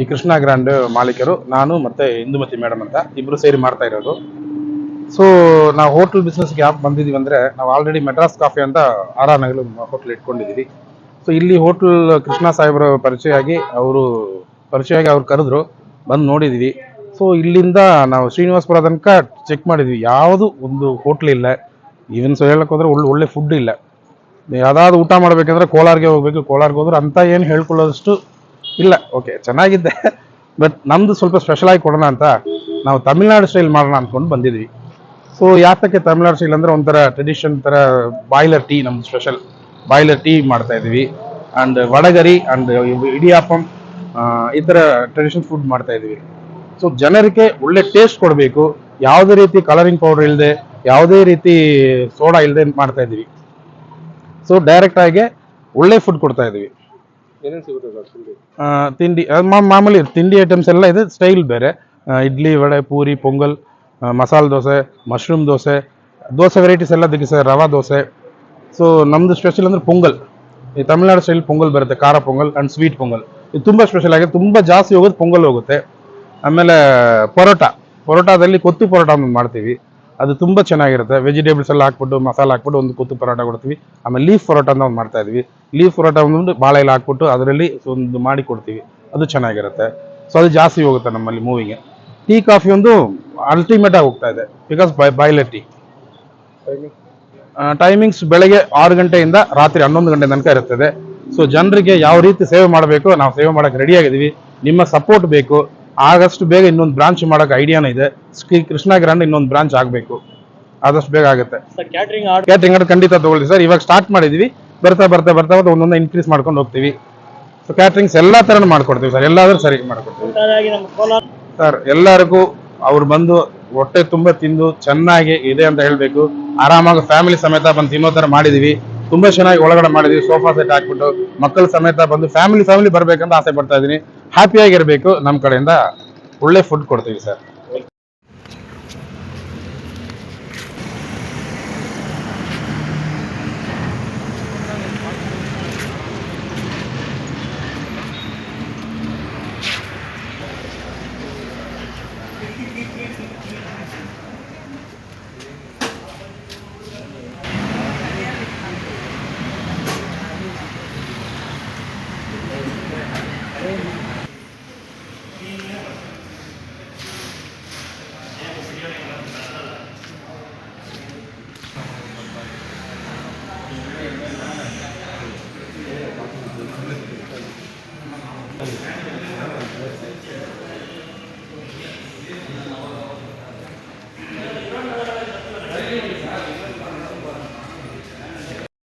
ಈ ಕೃಷ್ಣ ಗ್ರ್ಯಾಂಡ್ ಮಾಲೀಕರು, ನಾನು ಮತ್ತೆ ಇಂದುಮತಿ ಮೇಡಮ್ ಅಂತ ಇಬ್ರು ಸೇರಿ ಮಾಡ್ತಾ ಇರೋದು. ಸೊ ನಾವು ಹೋಟೆಲ್ ಬಿಸ್ನೆಸ್ಗೆ ಯಾಕೆ ಬಂದಿದ್ದೀವಿ ಅಂದ್ರೆ, ನಾವು ಆಲ್ರೆಡಿ ಮೆಡ್ರಾಸ್ ಕಾಫಿ ಅಂತ ಆರ್ ನಗಲು ಹೋಟೆಲ್ ಇಟ್ಕೊಂಡಿದ್ದೀವಿ ಸೊ ಇಲ್ಲಿ ಹೋಟೆಲ್ ಕೃಷ್ಣ ಸಾಹೇಬ್ರ ಪರಿಚಯ ಆಗಿ ಅವರು ಪರಿಚಯ ಆಗಿ ಅವ್ರು ಕರೆದ್ರು, ಬಂದು ನೋಡಿದ್ವಿ. ಸೊ ಇಲ್ಲಿಂದ ನಾವು ಶ್ರೀನಿವಾಸಪುರ ತನಕ ಚೆಕ್ ಮಾಡಿದ್ವಿ. ಯಾವುದು ಒಂದು ಹೋಟ್ಲ್ ಇಲ್ಲ. ಈವನ್ ಸೊ ಹೇಳಕ್ ಹೋದ್ರೆ ಒಳ್ಳೆ ಒಳ್ಳೆ ಫುಡ್ ಇಲ್ಲ. ಯಾವ್ದಾದ್ರು ಊಟ ಮಾಡಬೇಕಂದ್ರೆ ಕೋಲಾರ್ಗೆ ಹೋಗ್ಬೇಕು. ಕೋಲಾರ್ಗೆ ಹೋದ್ರೆ ಅಂತ ಏನು ಹೇಳ್ಕೊಳ್ಳೋದಷ್ಟು ಇಲ್ಲ. ಓಕೆ ಚೆನ್ನಾಗಿದ್ದೆ ಬಟ್ ನಮ್ದು ಸ್ವಲ್ಪ ಸ್ಪೆಷಲ್ ಆಗಿ ಕೊಡೋಣ ಅಂತ ನಾವು ತಮಿಳ್ನಾಡು ಸ್ಟೈಲ್ ಮಾಡೋಣ ಅಂದ್ಕೊಂಡು ಬಂದಿದ್ವಿ. ಸೊ ಯಾತಕ್ಕೆ ತಮಿಳ್ನಾಡು ಸ್ಟೈಲ್ ಅಂದ್ರೆ ಒಂಥರ ಟ್ರೆಡಿಷನ್ ತರ ಬಾಯ್ಲರ್ ಟೀ ನಮ್ದು ಸ್ಪೆಷಲ್ ಬಾಯ್ಲರ್ ಟೀ ಮಾಡ್ತಾ ಇದ್ವಿ. ಅಂಡ್ ವಡಗರಿ ಅಂಡ್ ಇಡಿಯಾಪಂ ಈ ಥರ ಟ್ರೆಡಿಷನ್ ಫುಡ್ ಮಾಡ್ತಾ ಇದೀವಿ. ಸೊ ಜನರಿಗೆ ಒಳ್ಳೆ ಟೇಸ್ಟ್ ಕೊಡಬೇಕು. ಯಾವುದೇ ರೀತಿ ಕಲರಿಂಗ್ ಪೌಡರ್ ಇಲ್ಲದೆ ಯಾವುದೇ ರೀತಿ ಸೋಡಾ ಇಲ್ಲದೆ ಮಾಡ್ತಾ ಇದೀವಿ ಸೊ ಡೈರೆಕ್ಟ್ ಆಗಿ ಒಳ್ಳೆ ಫುಡ್ ಕೊಡ್ತಾ ಇದೀವಿ ತಿಂಡಿ? ಮಾಮೂಲಿ ತಿಂಡಿ ಐಟಮ್ಸ್ ಎಲ್ಲ ಇದೆ ಸ್ಟೈಲ್ ಬೇರೆ. ಇಡ್ಲಿ ವಡೆ ಪೂರಿ ಪೊಂಗಲ್ ಮಸಾಲೆ ದೋಸೆ ಮಶ್ರೂಮ್ ದೋಸೆ ದೋಸೆ ವೆರೈಟೀಸ್ ಎಲ್ಲ ಸರ್ ರವಾ ದೋಸೆ. ಸೊ ನಮ್ದು ಸ್ಪೆಷಲ್ ಅಂದ್ರೆ ಪೊಂಗಲ್. ಈ ತಮಿಳ್ನಾಡು ಸ್ಟೈಲ್ ಪೊಂಗಲ್ ಬರುತ್ತೆ ಖಾರ ಪೊಂಗಲ್ ಅಂಡ್ ಸ್ವೀಟ್ ಪೊಂಗಲ್. ಇದು ತುಂಬಾ ಸ್ಪೆಷಲ್ ಆಗಿದೆ ತುಂಬಾ ಜಾಸ್ತಿ ಹೋಗೋದು ಪೊಂಗಲ್ ಹೋಗುತ್ತೆ. ಆಮೇಲೆ ಪರೋಟ. ಪರೋಟಾದಲ್ಲಿ ಕೊತ್ತು ಪರೋಟ ಒಂದು ಮಾಡ್ತೀವಿ. ಅದು ತುಂಬ ಚೆನ್ನಾಗಿರುತ್ತೆ. ವೆಜಿಟೇಬಲ್ಸ್ ಎಲ್ಲ ಹಾಕ್ಬಿಟ್ಟು ಮಸಾಲೆ ಹಾಕ್ಬಿಟ್ಟು ಒಂದು ಕೊತ್ತು ಪರೋಟ ಕೊಡ್ತೀವಿ. ಆಮೇಲೆ ಲೀಫ್ ಪರೋಟ ಅಂತ ಒಂದು ಮಾಡ್ತಾ ಇದೀವಿ. ಲೀಫ್ ಪರೋಟ ಒಂದು ಬಾಳೆ ಎಲ್ಲ ಹಾಕ್ಬಿಟ್ಟು ಅದರಲ್ಲಿ ಒಂದು ಮಾಡಿ ಕೊಡ್ತೀವಿ. ಅದು ಚೆನ್ನಾಗಿರುತ್ತೆ. ಸೊ ಅದು ಜಾಸ್ತಿ ಹೋಗುತ್ತೆ ನಮ್ಮಲ್ಲಿ ಮೂವಿಗೆ ಟೀ ಕಾಫಿ ಒಂದು ಅಲ್ಟಿಮೇಟ್ ಆಗಿ ಹೋಗ್ತಾ ಇದೆ. Because by boiler tea timings ಬೆಳಗ್ಗೆ ಆರು ಗಂಟೆಯಿಂದ ರಾತ್ರಿ ಹನ್ನೊಂದು ಗಂಟೆ ತನಕ ಇರುತ್ತದೆ. ಸೊ ಜನರಿಗೆ ಯಾವ ರೀತಿ ಸೇವೆ ಮಾಡಬೇಕು ನಾವು ಸೇವೆ ಮಾಡೋಕ್ಕೆ ರೆಡಿಯಾಗಿದ್ದೀವಿ ನಿಮ್ಮ ಸಪೋರ್ಟ್ ಬೇಕು. ಆಗಷ್ಟು ಬೇಗ ಇನ್ನೊಂದು ಬ್ರಾಂಚ್ ಮಾಡೋಕೆ ಐಡಿಯಾನ ಇದೆ. ಶ್ರೀ ಕೃಷ್ಣ ಗ್ರ್ಯಾಂಡ್ ಇನ್ನೊಂದು ಬ್ರಾಂಚ್ ಆಗಬೇಕು. ಆದಷ್ಟು ಬೇಗ ಆಗುತ್ತೆ. ಕ್ಯಾಟ್ರಿಂಗ್ ಆರ್ಡರ್ ಖಂಡಿತ ತಗೊಳ್ಳಿ ಸರ್ ಇವಾಗ ಸ್ಟಾರ್ಟ್ ಮಾಡಿದ್ವಿ. ಬರ್ತಾ ಬರ್ತಾ ಬರ್ತಾ ಬರ್ತಾ ಒಂದೊಂದು ಇನ್ಕ್ರೀಸ್ ಮಾಡ್ಕೊಂಡು ಹೋಗ್ತೀವಿ. ಸೊ ಕ್ಯಾಟ್ರಿಂಗ್ಸ್ ಎಲ್ಲಾ ತರನು ಮಾಡ್ಕೊಡ್ತೀವಿ ಸರ್ ಎಲ್ಲಾದ್ರೂ ಸರಿ ಮಾಡ್ಕೊಡ್ತೀವಿ. ಸರ್ ಎಲ್ಲರಿಗೂ ಅವ್ರು ಬಂದು ಹೊಟ್ಟೆ ತುಂಬ ತಿಂದು ಚೆನ್ನಾಗಿ ಇದೆ ಅಂತ ಹೇಳ್ಬೇಕು. ಆರಾಮಾಗಿ ಫ್ಯಾಮಿಲಿ ಸಮೇತ ಬಂದು ತಿನ್ನೋ ತರ ಮಾಡಿದೀವಿ. ತುಂಬಾ ಚೆನ್ನಾಗಿ ಒಳಗಡೆ ಮಾಡಿದೀವಿ. ಸೋಫಾ ಸೆಟ್ ಹಾಕ್ಬಿಟ್ಟು ಮಕ್ಕಳ ಸಮೇತ ಬಂದು ಫ್ಯಾಮಿಲಿ ಫ್ಯಾಮಿಲಿ ಬರಬೇಕಂತ ಆಸೆ ಪಡ್ತಾ ಇದೀನಿ ಹ್ಯಾಪಿಯಾಗಿರಬೇಕು ನಮ್ಮ ಕಡೆಯಿಂದ ಒಳ್ಳೆ ಫುಡ್ ಕೊಡ್ತೀವಿ ಸರ್